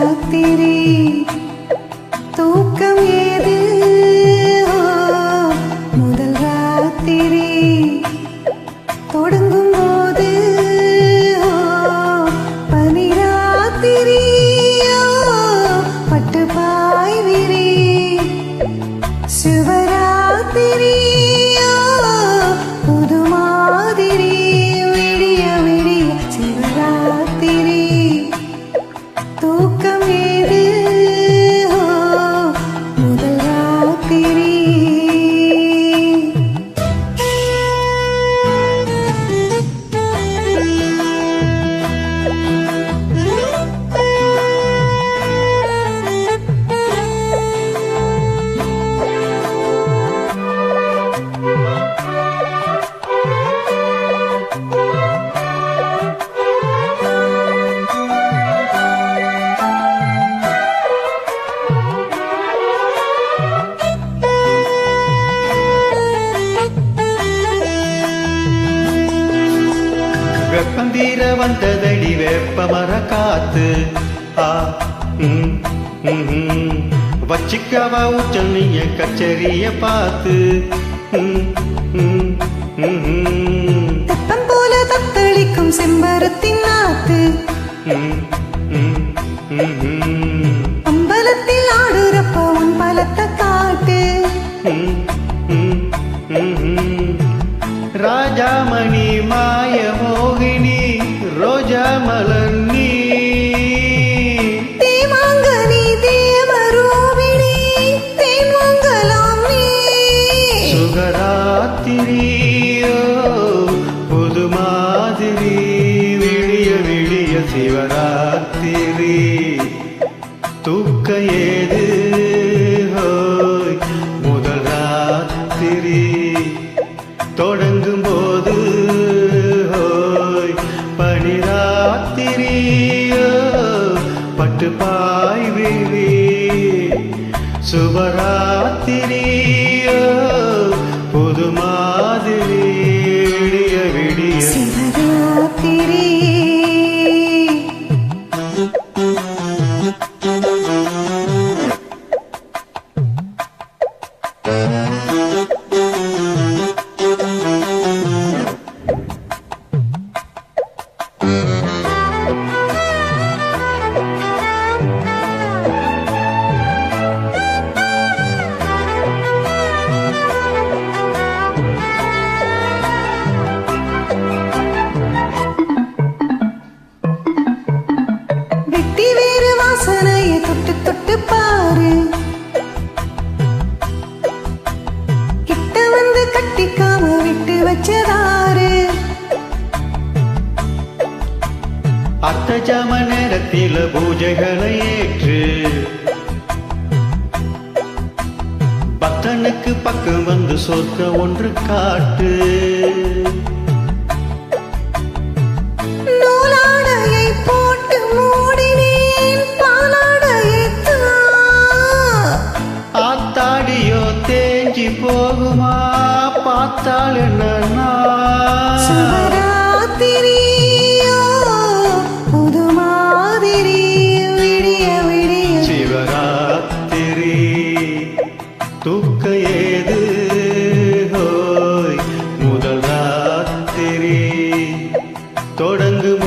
ராத்திரி தூக்கம் ஏது? முதல் ராத்திரி. தொடங்கும் போது பனி ராத்திரி பட்டு பாய்விரி சிவராத்திரி. புது மாதிரி விடிய விடிய சிவராத்திரி. தூக்கம் தீர வந்ததடி வேப்ப மர காத்து ஆ. வச்சிக்கவா உச்சனிய கச்சேரிய பார்த்து. தெப்பம் போல தத்தளிக்கும் செம்பருத்தின் நாத்து ராஜாமணி மாய மோகினி ரோஜா மலர் நீ. சுகராத்திரியோ புது மாதிரி விடிய விடிய சிவராத்திரி. தூக்க ஏது தொடங்கும் போது பனிராத்திரியோ பட்டு பாய் விழி தொட்டு பாரு. கிட்ட வந்து கட்டிக்காம விட்டு வச்சதாரு. அர்த்த ஜாம நேரத்தில பூஜைகளை ஏற்று. பக்தனுக்கு பக்கம் வந்து சொர்க்க ஒன்று காட்டு. போகுமா பார்த்தால் என்ன சிவராத்திரியோ புது மாதிரி விடிய விடிய. சிவராத்திரி தூக்க ஏது? ஹோய் முதல் ராத்திரி. தொடங்கும்